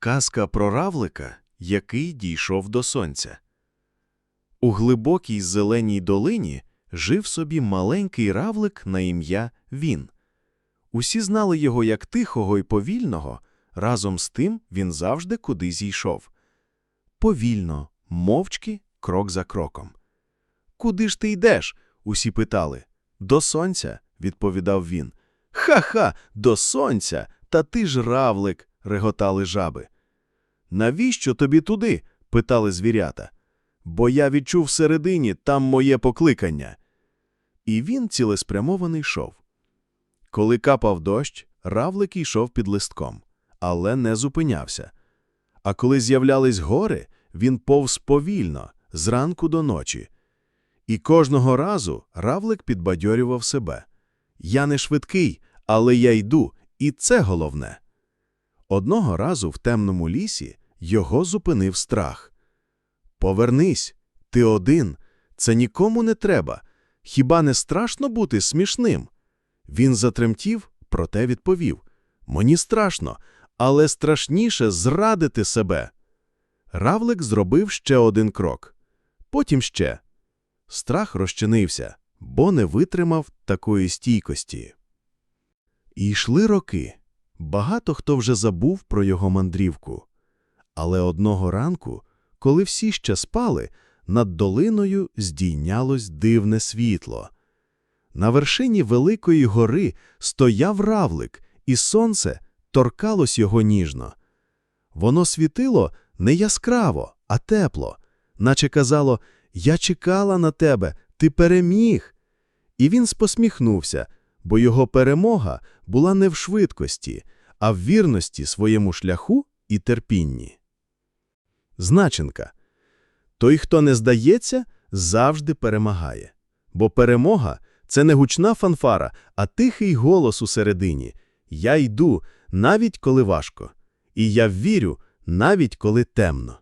Казка про равлика, який дійшов до сонця. У глибокій зеленій долині жив собі маленький равлик на ім'я Він. Усі знали його як тихого і повільного, разом з тим він завжди кудись йшов. Повільно, мовчки, крок за кроком. Куди ж ти йдеш? усі питали. До сонця, відповідав він. Ха-ха, до сонця, та ти ж равлик, реготали жаби. Навіщо тобі туди? питали звірята. Бо я відчув всередині там моє покликання. І він цілеспрямований йшов. Коли капав дощ, равлик йшов під листком, але не зупинявся. А коли з'являлись гори, він повз повільно, зранку до ночі. І кожного разу равлик підбадьорював себе. Я не швидкий, але я йду, і це головне. Одного разу в темному лісі його зупинив страх. Повернись, ти один, це нікому не треба. Хіба не страшно бути смішним? Він затремтів, проте відповів Мені страшно, але страшніше зрадити себе. Равлик зробив ще один крок. Потім ще. Страх розчинився, бо не витримав такої стійкості. І йшли роки. Багато хто вже забув про його мандрівку. Але одного ранку, коли всі ще спали, над долиною здійнялось дивне світло. На вершині Великої гори стояв равлик, і сонце торкалось його ніжно. Воно світило не яскраво, а тепло, наче казало «Я чекала на тебе, ти переміг». І він спосміхнувся, бо його перемога була не в швидкості, а в вірності своєму шляху і терпінні. Значенка. Той, хто не здається, завжди перемагає. Бо перемога – це не гучна фанфара, а тихий голос усередині. Я йду, навіть коли важко. І я вірю, навіть коли темно.